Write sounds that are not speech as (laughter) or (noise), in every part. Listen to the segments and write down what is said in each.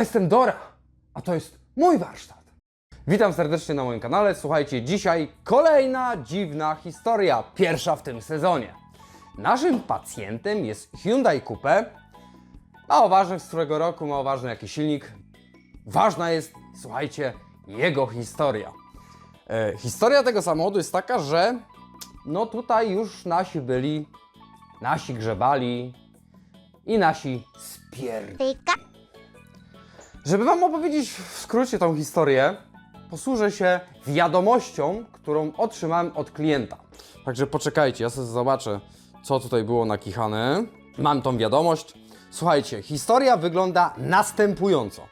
jestem Dora, a to jest mój warsztat. Witam serdecznie na moim kanale. Słuchajcie, dzisiaj kolejna dziwna historia, pierwsza w tym sezonie. Naszym pacjentem jest Hyundai Coupe. Mało ważne z którego roku, mało ważny jaki silnik. Ważna jest, słuchajcie, jego historia. E, historia tego samochodu jest taka, że no tutaj już nasi byli, nasi grzebali i nasi spier... Żeby Wam opowiedzieć w skrócie tą historię, posłużę się wiadomością, którą otrzymałem od klienta. Także poczekajcie, ja sobie zobaczę, co tutaj było nakichane. Mam tą wiadomość. Słuchajcie, historia wygląda następująco.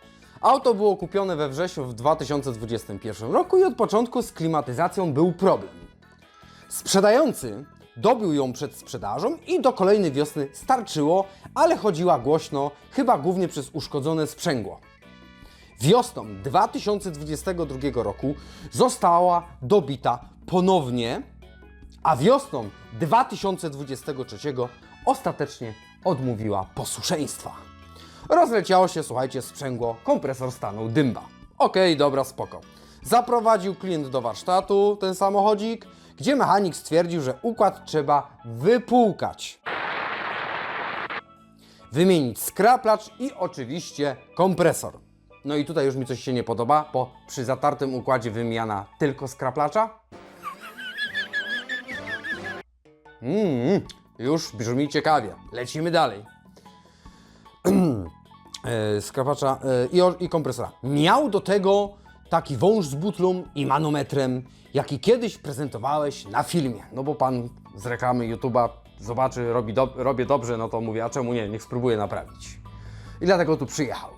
Auto było kupione we wrześniu w 2021 roku i od początku z klimatyzacją był problem. Sprzedający dobił ją przed sprzedażą i do kolejnej wiosny starczyło, ale chodziła głośno, chyba głównie przez uszkodzone sprzęgło. Wiosną 2022 roku została dobita ponownie, a wiosną 2023 ostatecznie odmówiła posłuszeństwa. Rozleciało się, słuchajcie, sprzęgło, kompresor stanął dymba. Okej, dobra, spoko. Zaprowadził klient do warsztatu ten samochodzik, gdzie mechanik stwierdził, że układ trzeba wypłukać. Wymienić skraplacz i oczywiście kompresor. No i tutaj już mi coś się nie podoba, bo przy zatartym układzie wymiana tylko skraplacza. Mmm, już brzmi ciekawie. Lecimy dalej. (clears throat) e, skrapacza e, i, i kompresora. Miał do tego taki wąż z butlą i manometrem, jaki kiedyś prezentowałeś na filmie. No bo pan z reklamy YouTube'a zobaczy, robi do, robię dobrze, no to mówię, a czemu nie, niech spróbuję naprawić. I dlatego tu przyjechał.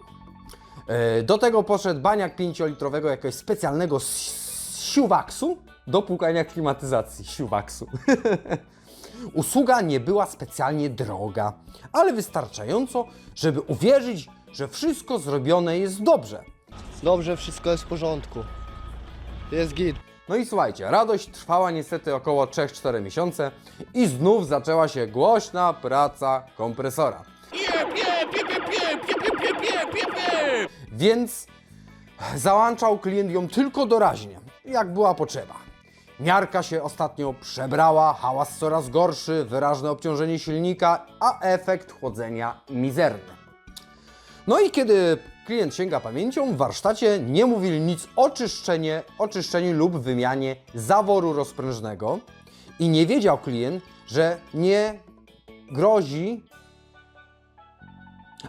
E, Do tego poszedł baniak 5-litrowego jakiegoś specjalnego siuwaksu do płukania klimatyzacji. Siuwaksu. (laughs) Usługa nie była specjalnie droga, ale wystarczająco, żeby uwierzyć, że wszystko zrobione jest dobrze. Dobrze, wszystko jest w porządku. Jest git. No i słuchajcie, radość trwała niestety około 3-4 miesiące i znów zaczęła się głośna praca kompresora. Więc załączał klient ją tylko doraźnie, jak była potrzeba. Miarka się ostatnio przebrała, hałas coraz gorszy, wyraźne obciążenie silnika, a efekt chłodzenia mizerny. No i kiedy klient sięga pamięcią, w warsztacie nie mówili nic o czyszczenie, o czyszczeniu lub wymianie zaworu rozprężnego i nie wiedział klient, że nie grozi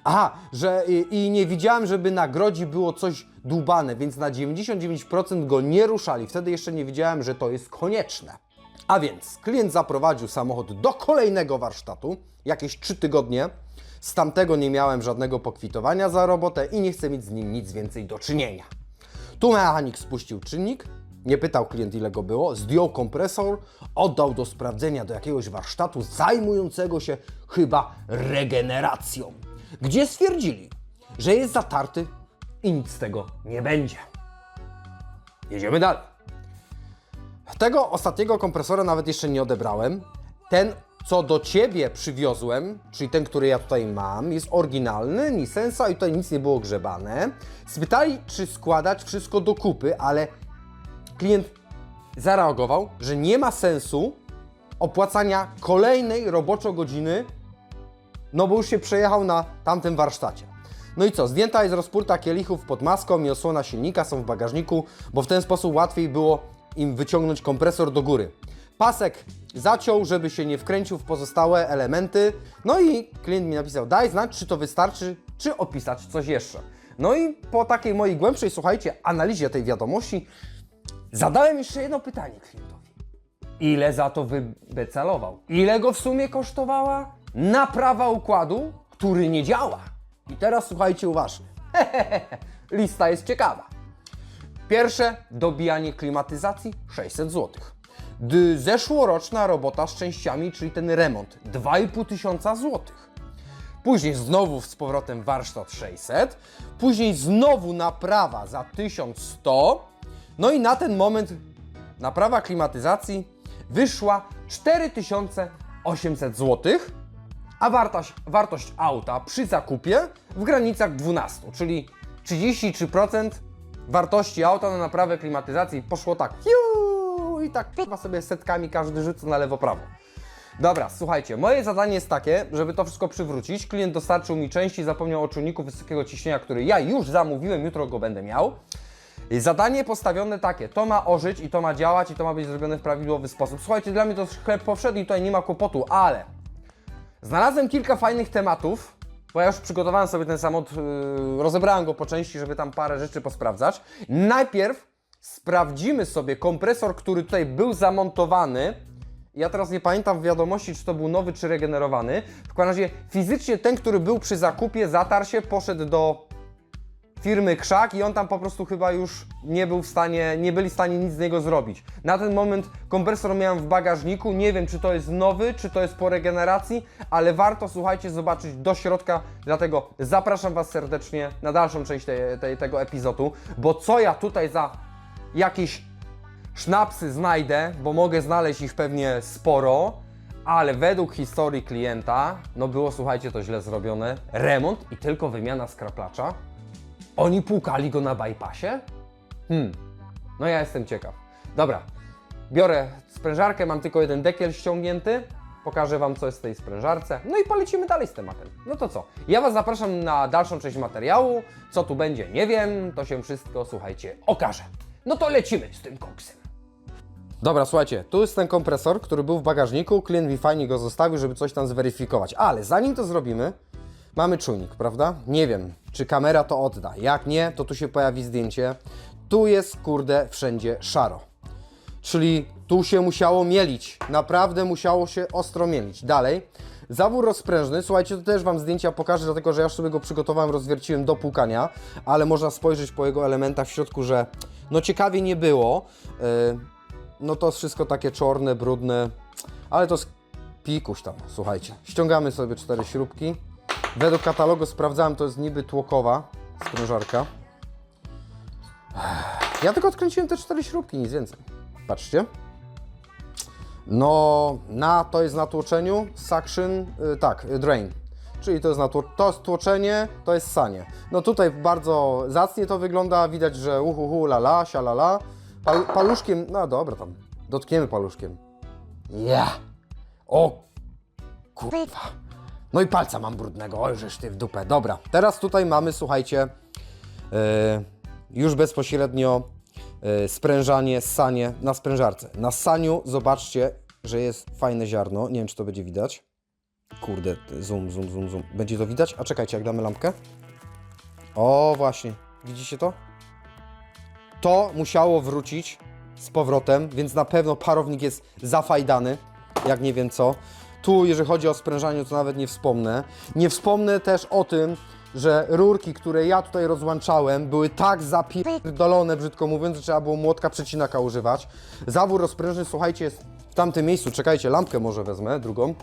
Aha, że i, i nie widziałem, żeby na grodzi było coś dłubane, więc na 99% go nie ruszali. Wtedy jeszcze nie wiedziałem, że to jest konieczne. A więc klient zaprowadził samochód do kolejnego warsztatu, jakieś 3 tygodnie. Z tamtego nie miałem żadnego pokwitowania za robotę i nie chcę mieć z nim nic więcej do czynienia. Tu mechanik spuścił czynnik, nie pytał klient ile go było, zdjął kompresor, oddał do sprawdzenia do jakiegoś warsztatu zajmującego się chyba regeneracją, gdzie stwierdzili, że jest zatarty i nic z tego nie będzie. Jedziemy dalej. Tego ostatniego kompresora nawet jeszcze nie odebrałem. Ten, co do Ciebie przywiozłem, czyli ten, który ja tutaj mam, jest oryginalny, ni sensa i tutaj nic nie było grzebane. Spytali, czy składać wszystko do kupy, ale klient zareagował, że nie ma sensu opłacania kolejnej roboczo godziny, no bo już się przejechał na tamtym warsztacie. No i co, zdjęta jest rozpórta kielichów pod maską i osłona silnika są w bagażniku, bo w ten sposób łatwiej było im wyciągnąć kompresor do góry. Pasek zaciął, żeby się nie wkręcił w pozostałe elementy. No i klient mi napisał, daj znać, czy to wystarczy, czy opisać coś jeszcze. No i po takiej mojej głębszej, słuchajcie, analizie tej wiadomości, zadałem jeszcze jedno pytanie klientowi. Ile za to wybecelował? Ile go w sumie kosztowała naprawa układu, który nie działa? I teraz słuchajcie uważnie. (laughs) Lista jest ciekawa. Pierwsze, dobijanie klimatyzacji 600 zł. Zeszłoroczna robota z częściami, czyli ten remont 2,5 tysiąca złotych. Później znowu z powrotem warsztat 600, później znowu naprawa za 1100. No i na ten moment naprawa klimatyzacji wyszła 4800 zł, a wartość, wartość auta przy zakupie w granicach 12, czyli 33% wartości auta na naprawę klimatyzacji poszło tak. Hiu, I tak chyba sobie setkami każdy rzuca na lewo prawo. Dobra, słuchajcie, moje zadanie jest takie, żeby to wszystko przywrócić. Klient dostarczył mi części, zapomniał o czujniku wysokiego ciśnienia, który ja już zamówiłem, jutro go będę miał. Zadanie postawione takie, to ma ożyć i to ma działać i to ma być zrobione w prawidłowy sposób. Słuchajcie, dla mnie to chleb powszedni, tutaj nie ma kłopotu, ale znalazłem kilka fajnych tematów, bo ja już przygotowałem sobie ten samochód, yy, rozebrałem go po części, żeby tam parę rzeczy posprawdzać. Najpierw sprawdzimy sobie kompresor, który tutaj był zamontowany. Ja teraz nie pamiętam w wiadomości, czy to był nowy, czy regenerowany. W każdym razie fizycznie ten, który był przy zakupie, zatarł się, poszedł do firmy Krzak i on tam po prostu chyba już nie był w stanie, nie byli w stanie nic z niego zrobić. Na ten moment kompresor miałem w bagażniku, nie wiem czy to jest nowy, czy to jest po regeneracji, ale warto, słuchajcie, zobaczyć do środka, dlatego zapraszam Was serdecznie na dalszą część tej, tej, tego epizodu, bo co ja tutaj za jakieś sznapsy znajdę, bo mogę znaleźć ich pewnie sporo, ale według historii klienta, no było, słuchajcie, to źle zrobione, remont i tylko wymiana skraplacza, oni płukali go na bypassie? Hmm, no ja jestem ciekaw. Dobra, biorę sprężarkę, mam tylko jeden dekiel ściągnięty, pokażę Wam, co jest w tej sprężarce, no i polecimy dalej z tematem. No to co? Ja Was zapraszam na dalszą część materiału, co tu będzie, nie wiem, to się wszystko, słuchajcie, okaże. No to lecimy z tym koksem. Dobra, słuchajcie, tu jest ten kompresor, który był w bagażniku, klient mi fajnie go zostawił, żeby coś tam zweryfikować, ale zanim to zrobimy, mamy czujnik, prawda? Nie wiem, czy kamera to odda, jak nie, to tu się pojawi zdjęcie, tu jest, kurde, wszędzie szaro. Czyli tu się musiało mielić, naprawdę musiało się ostro mielić. Dalej, zawór rozprężny, słuchajcie, to też Wam zdjęcia pokażę, dlatego że ja już sobie go przygotowałem, rozwierciłem do płukania, ale można spojrzeć po jego elementach w środku, że no ciekawie nie było. Yy, no to wszystko takie czarne, brudne, ale to jest pikuś tam, słuchajcie. Ściągamy sobie cztery śrubki. Według katalogu sprawdzałem, to jest niby tłokowa sprężarka. Ja tylko odkręciłem te cztery śrubki, nic więcej. Patrzcie. No, na to jest na tłoczeniu, suction, y, tak, y, drain. Czyli to jest, na tło, to tłoczenie, to jest sanie. No tutaj bardzo zacnie to wygląda, widać, że uhuhu, la la, sialala. Pal, paluszkiem, no dobra tam, dotkniemy paluszkiem. Ja! O kurwa. No i palca mam brudnego, oj żeż ty w dupę. Dobra, teraz tutaj mamy, słuchajcie, yy, już bezpośrednio yy, sprężanie, sanie na sprężarce. Na saniu zobaczcie, że jest fajne ziarno. Nie wiem, czy to będzie widać. Kurde, zoom, zoom, zoom, zoom. Będzie to widać? A czekajcie, jak damy lampkę. O, właśnie. Widzicie to? To musiało wrócić z powrotem, więc na pewno parownik jest zafajdany, jak nie wiem co. Tu, jeżeli chodzi o sprężanie, to nawet nie wspomnę. Nie wspomnę też o tym, że rurki, które ja tutaj rozłączałem, były tak zapierdolone, brzydko mówiąc, że trzeba było młotka przecinaka używać. Zawór rozprężny, słuchajcie, jest w tamtym miejscu. Czekajcie, lampkę może wezmę, drugą.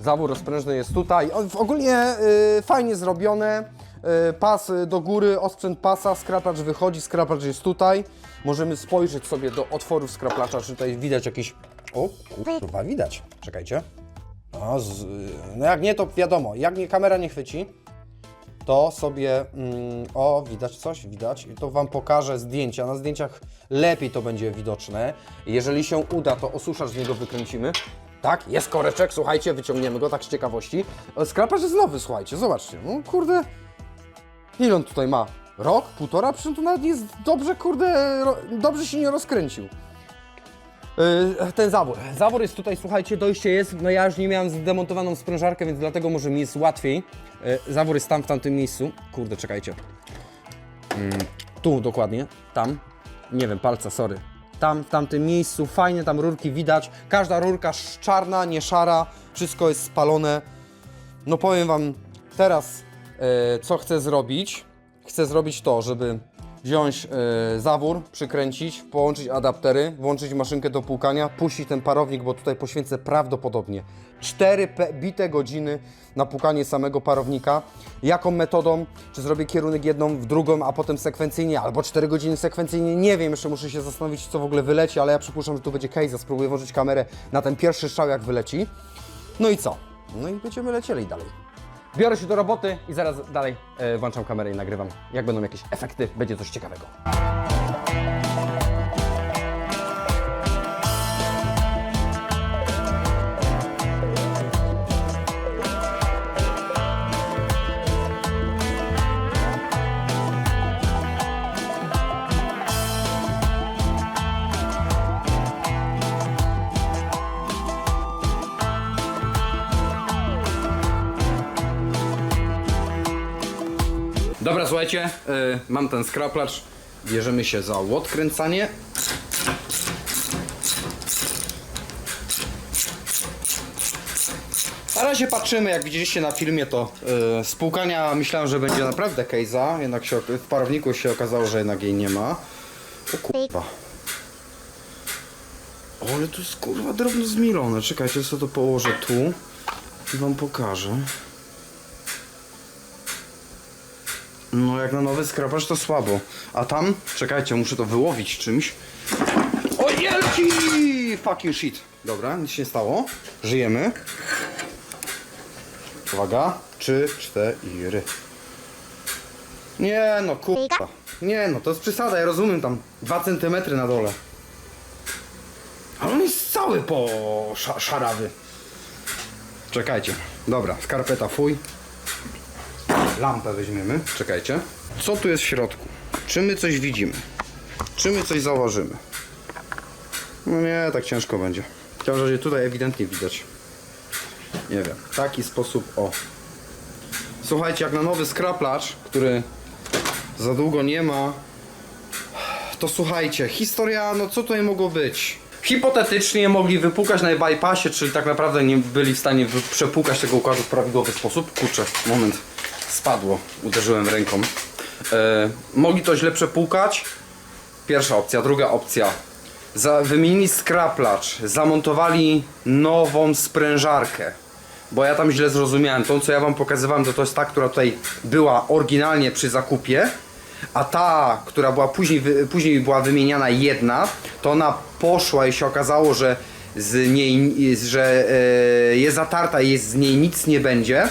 Zawór rozprężny jest tutaj. Ogólnie y, fajnie zrobione. Y, pas do góry, osprzęt pasa, skrapacz wychodzi, skrapacz jest tutaj. Możemy spojrzeć sobie do otworów skraplacza, czy tutaj widać jakiś... O, kurwa, widać. Czekajcie. A, z, no jak nie, to wiadomo. Jak nie, kamera nie chwyci, to sobie... Mm, o, widać coś? Widać. I to Wam pokażę zdjęcia. Na zdjęciach lepiej to będzie widoczne. Jeżeli się uda, to osuszacz z niego wykręcimy. Tak, jest koreczek, słuchajcie, wyciągniemy go tak z ciekawości. E, Skrapacz jest nowy, słuchajcie, zobaczcie. No kurde, ile on tutaj ma? Rok? Półtora? Przecież tu nawet jest dobrze, kurde, dobrze się nie rozkręcił. Yy, ten zawór. Zawór jest tutaj, słuchajcie, dojście jest. No ja już nie miałem zdemontowaną sprężarkę, więc dlatego może mi jest łatwiej. Yy, zawór jest tam, w tamtym miejscu. Kurde, czekajcie. Mm, tu dokładnie, tam. Nie wiem, palca, sorry. Tam, w tamtym miejscu, fajnie tam rurki widać. Każda rurka czarna, nie szara. Wszystko jest spalone. No powiem Wam teraz, e, co chcę zrobić. Chcę zrobić to, żeby wziąć e, zawór, przykręcić, połączyć adaptery, włączyć maszynkę do płukania, puścić ten parownik, bo tutaj poświęcę prawdopodobnie 4 pe- bite godziny na płukanie samego parownika. Jaką metodą? Czy zrobię kierunek jedną w drugą, a potem sekwencyjnie, albo 4 godziny sekwencyjnie? Nie wiem, jeszcze muszę się zastanowić, co w ogóle wyleci, ale ja przypuszczam, że tu będzie case, spróbuję włożyć kamerę na ten pierwszy strzał, jak wyleci. No i co? No i będziemy lecieli dalej. Biorę się do roboty i zaraz dalej e, włączam kamerę i nagrywam. Jak będą jakieś efekty, będzie coś ciekawego. Słuchajcie, y, mam ten skraplacz. Bierzemy się za odkręcanie. Na razie patrzymy, jak widzieliście na filmie, to y, spłukania myślałem, że będzie naprawdę case'a, jednak się, w parowniku się okazało, że jednak jej nie ma. O kurwa. O, ale to jest kurwa drobno zmielone. Czekajcie, sobie to położę tu i wam pokażę. No jak na nowy skrapacz to słabo. A tam, czekajcie, muszę to wyłowić czymś. O jelki! Fucking shit. Dobra, nic się nie stało. Żyjemy. Uwaga. Trzy, cztery. Nie no, kurwa. Nie no, to jest przesada, ja rozumiem tam 2 cm na dole. Ale on jest cały po sza szarawy. Czekajcie. Dobra, skarpeta fuj. Lampę weźmiemy. Czekajcie. Co tu jest w środku? Czy my coś widzimy? Czy my coś zauważymy? No nie, tak ciężko będzie. W każdym razie tutaj ewidentnie widać. Nie wiem. W taki sposób, o. Słuchajcie, jak na nowy skraplacz, który za długo nie ma, to słuchajcie, historia, no co tutaj mogło być? Hipotetycznie mogli wypukać na bypassie, czyli tak naprawdę nie byli w stanie przepłukać tego układu w prawidłowy sposób. Kurczę, moment, spadło, uderzyłem ręką. E, mogli to źle przepłukać. Pierwsza opcja, druga opcja. Za, wymienili skraplacz, zamontowali nową sprężarkę. Bo ja tam źle zrozumiałem. Tą, co ja wam pokazywałem, to to jest ta, która tutaj była oryginalnie przy zakupie. A ta, która była później, później była wymieniana jedna, to ona poszła i się okazało, że z niej, że e, jest zatarta i z niej nic nie będzie.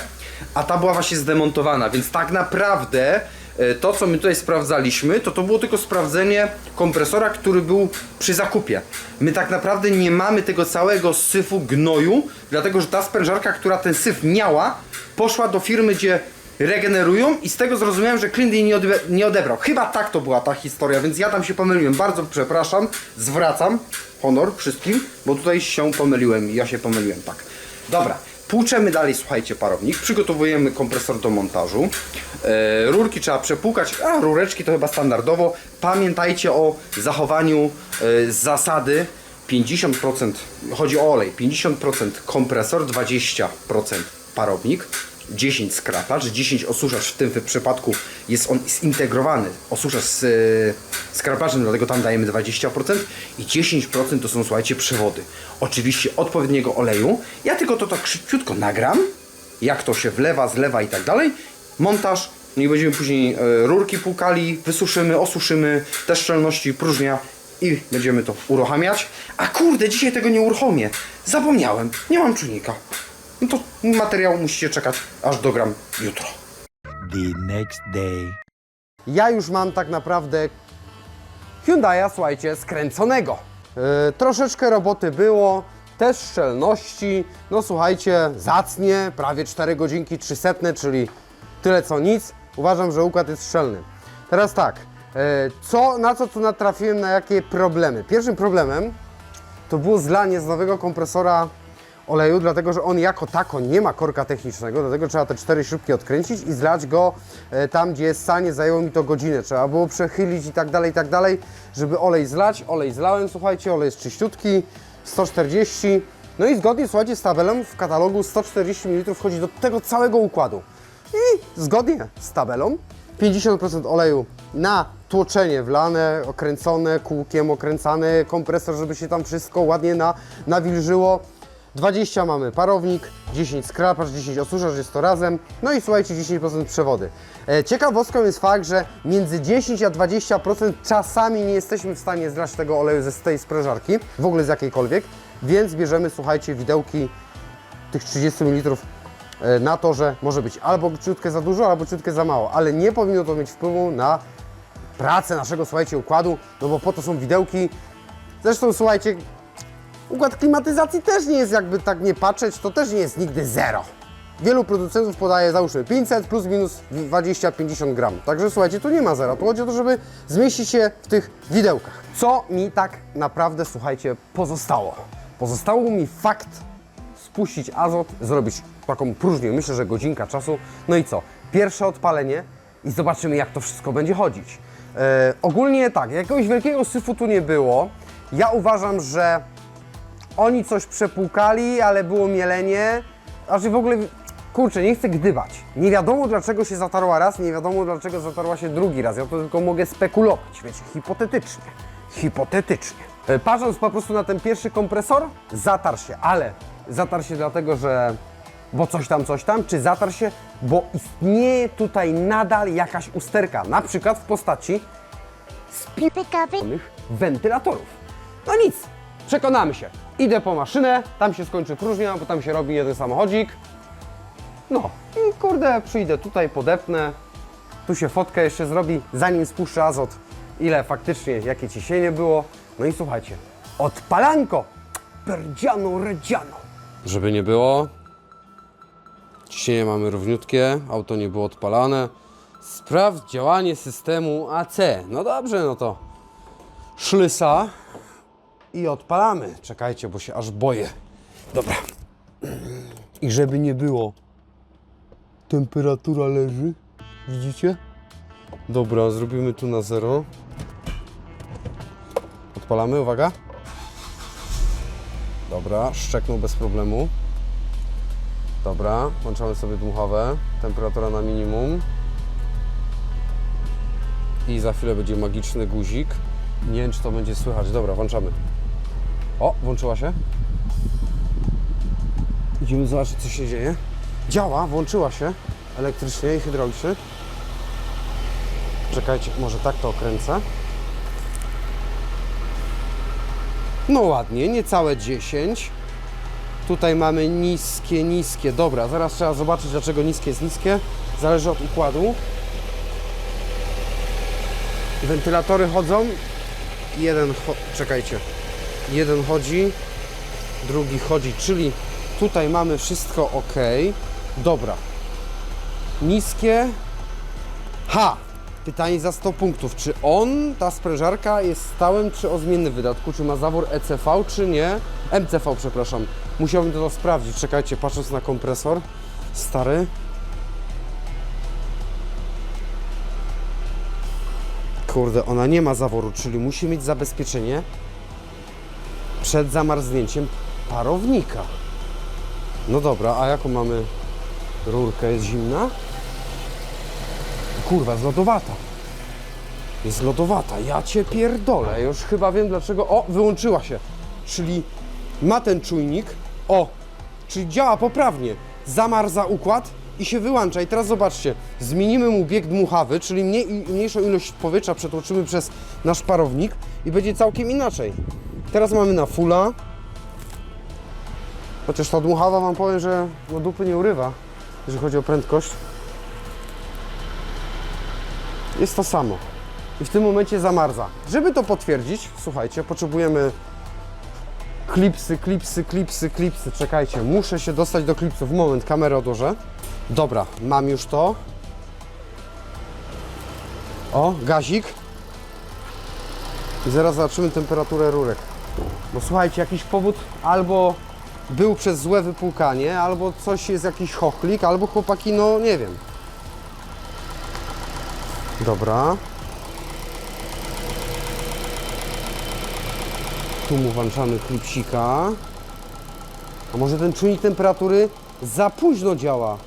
A ta była właśnie zdemontowana, więc tak naprawdę e, to, co my tutaj sprawdzaliśmy, to to było tylko sprawdzenie kompresora, który był przy zakupie. My tak naprawdę nie mamy tego całego syfu gnoju, dlatego że ta sprężarka, która ten syf miała, poszła do firmy, gdzie regenerują i z tego zrozumiałem, że jej nie, odbe- nie odebrał. Chyba tak to była ta historia, więc ja tam się pomyliłem. Bardzo przepraszam, zwracam honor wszystkim, bo tutaj się pomyliłem ja się pomyliłem, tak. Dobra, Płuczemy dalej, słuchajcie, parownik, przygotowujemy kompresor do montażu. E, rurki trzeba przepłukać, a rureczki to chyba standardowo. Pamiętajcie o zachowaniu e, zasady 50%, chodzi o olej, 50% kompresor, 20% parownik. 10 skrapacz, 10 osuszacz, w tym przypadku jest on zintegrowany. Osuszacz z e, skrapaczem, dlatego tam dajemy 20% i 10% to są, słuchajcie, przewody. Oczywiście odpowiedniego oleju. Ja tylko to tak szybciutko nagram, jak to się wlewa, zlewa i tak dalej. Montaż, no i będziemy później e, rurki płukali, wysuszymy, osuszymy, te szczelności, próżnia i będziemy to uruchamiać. A kurde, dzisiaj tego nie uruchomię. Zapomniałem, nie mam czujnika. No to materiał musicie czekać, aż dogram jutro. the next day. Ja już mam tak naprawdę Hyundai'a, słuchajcie, skręconego. Yy, troszeczkę roboty było, też szczelności. No słuchajcie, zacnie, prawie 4 godzinki 300, czyli tyle co nic. Uważam, że układ jest szczelny. Teraz tak, yy, co, na co tu natrafiłem, na jakie problemy? Pierwszym problemem to było zlanie z nowego kompresora oleju, dlatego że on jako tako nie ma korka technicznego, dlatego trzeba te cztery śrubki odkręcić i zlać go e, tam, gdzie jest sanie, zajęło mi to godzinę. Trzeba było przechylić i tak dalej, i tak dalej, żeby olej zlać. Olej zlałem, słuchajcie, olej jest czyściutki, 140. No i zgodnie, słuchajcie, z tabelą w katalogu 140 ml wchodzi do tego całego układu. I zgodnie z tabelą 50% oleju na tłoczenie wlane, okręcone, kółkiem okręcany kompresor, żeby się tam wszystko ładnie na, nawilżyło. 20 mamy parownik, 10 skrapacz, 10 osuszacz, jest to razem. No i słuchajcie, 10% przewody. E, ciekawostką jest fakt, że między 10 a 20% czasami nie jesteśmy w stanie zlać tego oleju ze tej sprężarki, w ogóle z jakiejkolwiek, więc bierzemy, słuchajcie, widełki tych 30 ml e, na to, że może być albo ciutkę za dużo, albo ciutkę za mało, ale nie powinno to mieć wpływu na pracę naszego, słuchajcie, układu, no bo po to są widełki. Zresztą, słuchajcie, układ klimatyzacji też nie jest, jakby tak nie patrzeć, to też nie jest nigdy zero. Wielu producentów podaje, załóżmy, 500 plus minus 20-50 gram. Także słuchajcie, tu nie ma zera. Tu chodzi o to, żeby zmieścić się w tych widełkach. Co mi tak naprawdę, słuchajcie, pozostało? Pozostało mi fakt spuścić azot, zrobić taką próżnię, myślę, że godzinka czasu. No i co? Pierwsze odpalenie i zobaczymy, jak to wszystko będzie chodzić. E, ogólnie tak, jakiegoś wielkiego syfu tu nie było. Ja uważam, że oni coś przepłukali, ale było mielenie. Znaczy w ogóle, kurczę, nie chcę gdybać. Nie wiadomo dlaczego się zatarła raz, nie wiadomo dlaczego zatarła się drugi raz. Ja to tylko mogę spekulować, wiecie, hipotetycznie. Hipotetycznie. E, Patrząc po prostu na ten pierwszy kompresor, zatarł się, ale zatarł się dlatego, że bo coś tam, coś tam, czy zatarł się, bo istnieje tutaj nadal jakaś usterka, na przykład w postaci spalonych wentylatorów. No nic, przekonamy się. Idę po maszynę, tam się skończy próżnia, bo tam się robi jeden samochodzik. No i kurde, przyjdę tutaj, podepnę, tu się fotkę jeszcze zrobi, zanim spuszczę azot, ile faktycznie, jakie ciśnienie było. No i słuchajcie, odpalanko, perdziano, redziano. Żeby nie było, ciśnienie mamy równiutkie, auto nie było odpalane. Sprawdź działanie systemu AC. No dobrze, no to szlysa i odpalamy. Czekajcie, bo się aż boję. Dobra. I żeby nie było, temperatura leży. Widzicie? Dobra, zrobimy tu na zero. Odpalamy, uwaga. Dobra, szczeknął bez problemu. Dobra, włączamy sobie dmuchawę. Temperatura na minimum. I za chwilę będzie magiczny guzik. Nie wiem, czy to będzie słychać. Dobra, włączamy. O, włączyła się. Idziemy zobaczyć, co się dzieje. Działa, włączyła się elektrycznie i hydraulicznie. Czekajcie, może tak to okręcę. No ładnie, niecałe 10. Tutaj mamy niskie, niskie. Dobra, zaraz trzeba zobaczyć, dlaczego niskie jest niskie. Zależy od układu. Wentylatory chodzą. Jeden, cho- czekajcie. Jeden chodzi, drugi chodzi, czyli tutaj mamy wszystko ok. Dobra. Niskie. Ha! Pytanie za 100 punktów. Czy on, ta sprężarka jest stałym czy o zmiennym wydatku? Czy ma zawór ECV, czy nie? MCV, przepraszam. Musiałbym to sprawdzić. Czekajcie, patrząc na kompresor. Stary. Kurde, ona nie ma zaworu, czyli musi mieć zabezpieczenie przed zamarznięciem parownika. No dobra, a jaką mamy rurkę? Jest zimna? Kurwa, jest lodowata. Jest lodowata, ja cię pierdolę. Już chyba wiem dlaczego. O, wyłączyła się. Czyli ma ten czujnik. O, czyli działa poprawnie. Zamarza układ i się wyłącza. I teraz zobaczcie, zmienimy mu bieg dmuchawy, czyli mniej, mniejszą ilość powietrza przetłoczymy przez nasz parownik i będzie całkiem inaczej. Teraz mamy na fulla. Chociaż ta dmuchawa wam powiem, że no dupy nie urywa, jeżeli chodzi o prędkość. Jest to samo. I w tym momencie zamarza. Żeby to potwierdzić, słuchajcie, potrzebujemy klipsy, klipsy, klipsy, klipsy. Czekajcie, muszę się dostać do klipsów. Moment, kamerę odłożę. Dobra, mam już to. O, gazik. I zaraz zobaczymy temperaturę rurek. Bo słuchajcie, jakiś powód albo był przez złe wypłukanie, albo coś jest jakiś chochlik, albo chłopaki, no nie wiem. Dobra. Tu mu włączamy klipsika. A może ten czujnik temperatury za późno działa?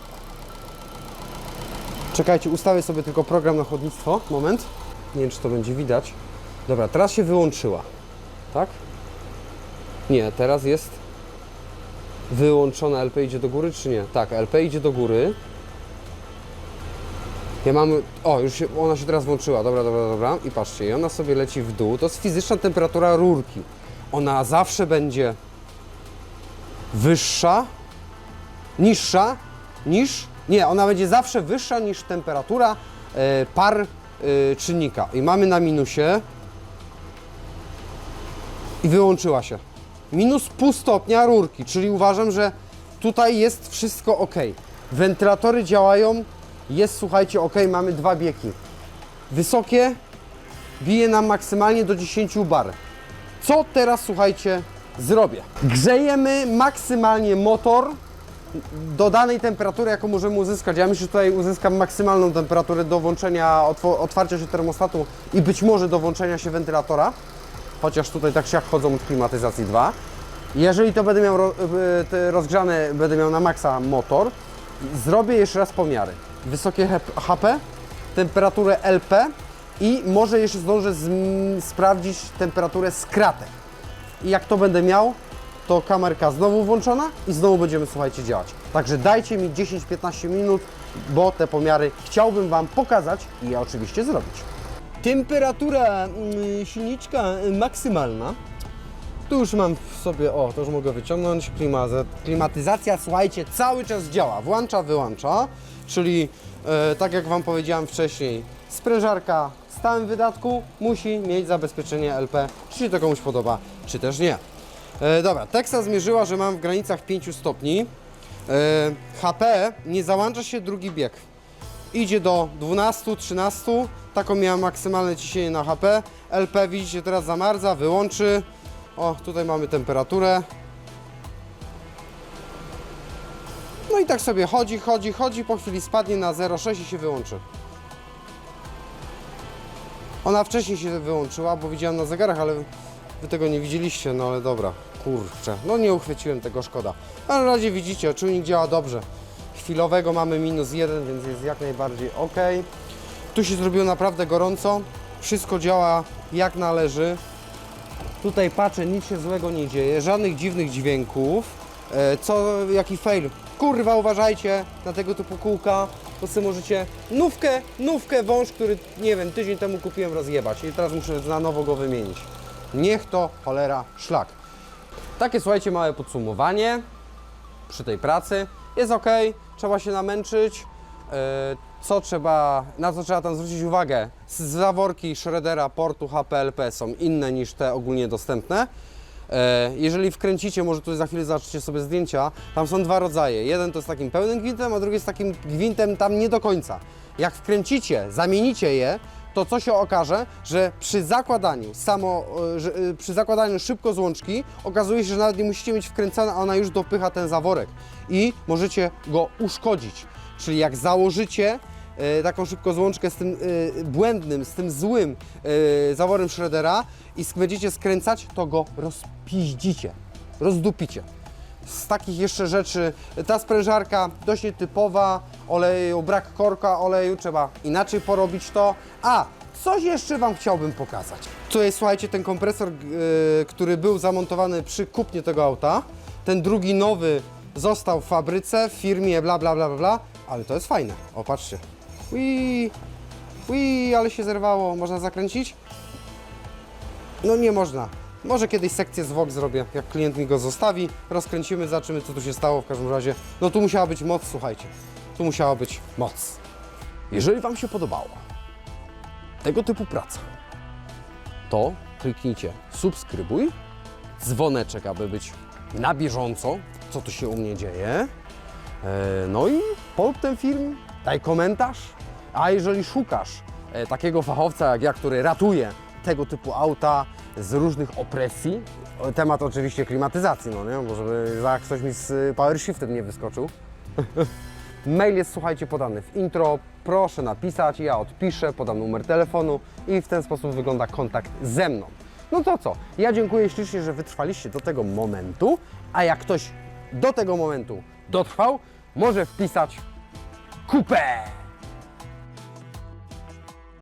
Czekajcie, ustawię sobie tylko program na chłodnictwo. Moment. Nie wiem, czy to będzie widać. Dobra, teraz się wyłączyła. Tak? Nie, teraz jest wyłączona. LP idzie do góry, czy nie? Tak, LP idzie do góry. Ja mam. O, już się, ona się teraz włączyła. Dobra, dobra, dobra. I patrzcie, i ona sobie leci w dół. To jest fizyczna temperatura rurki. Ona zawsze będzie wyższa, niższa niż, nie, ona będzie zawsze wyższa niż temperatura e, par e, czynnika. I mamy na minusie i wyłączyła się. Minus pół stopnia rurki, czyli uważam, że tutaj jest wszystko ok. Wentylatory działają, jest słuchajcie ok, mamy dwa biegi. Wysokie bije nam maksymalnie do 10 bar. Co teraz słuchajcie zrobię? Grzejemy maksymalnie motor do danej temperatury, jaką możemy uzyskać. Ja myślę, że tutaj uzyskam maksymalną temperaturę do włączenia, otwarcia się termostatu i być może do włączenia się wentylatora chociaż tutaj tak siak chodzą od klimatyzacji 2. Jeżeli to będę miał ro, y, te rozgrzane, będę miał na maksa motor, zrobię jeszcze raz pomiary. Wysokie HP, temperaturę LP i może jeszcze zdążę sprawdzić temperaturę skratek. I jak to będę miał, to kamerka znowu włączona i znowu będziemy, słuchajcie, działać. Także dajcie mi 10-15 minut, bo te pomiary chciałbym Wam pokazać i ja oczywiście zrobić. Temperatura mm, silniczka maksymalna. Tu już mam w sobie, o, to już mogę wyciągnąć. Klimaza- Klimatyzacja, słuchajcie, cały czas działa. Włącza, wyłącza. Czyli, e, tak jak Wam powiedziałem wcześniej, sprężarka w stałym wydatku musi mieć zabezpieczenie LP, czy się to komuś podoba, czy też nie. E, dobra, Teksa zmierzyła, że mam w granicach 5 stopni. E, HP nie załącza się drugi bieg idzie do 12-13, taką miałem maksymalne ciśnienie na HP. LP widzicie teraz zamarza, wyłączy. O, tutaj mamy temperaturę. No i tak sobie chodzi, chodzi, chodzi, po chwili spadnie na 0,6 i się wyłączy. Ona wcześniej się wyłączyła, bo widziałem na zegarach, ale wy tego nie widzieliście, no ale dobra, kurczę, no nie uchwyciłem tego, szkoda. Ale na razie widzicie, czujnik działa dobrze. Chwilowego mamy minus jeden, więc jest jak najbardziej ok. Tu się zrobiło naprawdę gorąco, wszystko działa jak należy. Tutaj patrzę, nic się złego nie dzieje, żadnych dziwnych dźwięków. E, co, jaki fail? Kurwa, uważajcie na tego typu kółka, bo sobie możecie nówkę, nówkę wąż, który, nie wiem, tydzień temu kupiłem, rozjebać i teraz muszę na nowo go wymienić. Niech to cholera szlak. Takie, słuchajcie, małe podsumowanie przy tej pracy. Jest ok, trzeba się namęczyć. E, Co trzeba, na co trzeba tam zwrócić uwagę? Zaworki Shreddera portu HPLP są inne niż te ogólnie dostępne. E, Jeżeli wkręcicie, może tu za chwilę zobaczycie sobie zdjęcia, tam są dwa rodzaje. Jeden to z takim pełnym gwintem, a drugi z takim gwintem tam nie do końca. Jak wkręcicie, zamienicie je, to co się okaże, że przy zakładaniu samo, e, że, przy zakładaniu szybko złączki okazuje się, że nawet nie musicie mieć wkręcone, a ona już dopycha ten zaworek i możecie go uszkodzić. Czyli jak założycie e, taką szybko złączkę z tym e, błędnym, z tym złym e, zaworem Schroedera i będziecie skręcać, to go rozpiździcie, rozdupicie. Z takich jeszcze rzeczy, ta sprężarka dość nietypowa, oleju, brak korka oleju, trzeba inaczej porobić to. A, coś jeszcze Wam chciałbym pokazać. Tu jest, słuchajcie, ten kompresor, który był zamontowany przy kupnie tego auta. Ten drugi nowy został w fabryce, w firmie, bla, bla, bla, bla, ale to jest fajne. O, patrzcie. Ui, ui, ale się zerwało. Można zakręcić? No nie można. Może kiedyś sekcję zwłok zrobię, jak klient mi go zostawi, rozkręcimy, zobaczymy co tu się stało w każdym razie. No tu musiała być moc, słuchajcie. Tu musiała być moc. Jeżeli Wam się podobało tego typu praca, to kliknijcie subskrybuj, dzwoneczek, aby być na bieżąco, co tu się u mnie dzieje. E, No i polub ten film, daj komentarz. A jeżeli szukasz e, takiego fachowca jak ja, który ratuje tego typu auta z różnych opresji, temat oczywiście klimatyzacji, no nie, bo żeby za ktoś mi z y, power shiftem nie wyskoczył. (laughs) Mail jest, słuchajcie, podany w intro. Proszę napisać, ja odpiszę, podam numer telefonu i w ten sposób wygląda kontakt ze mną. No to co? Ja dziękuję ślicznie, że wytrwaliście do tego momentu, a jak ktoś do tego momentu dotrwał, może wpisać kupę.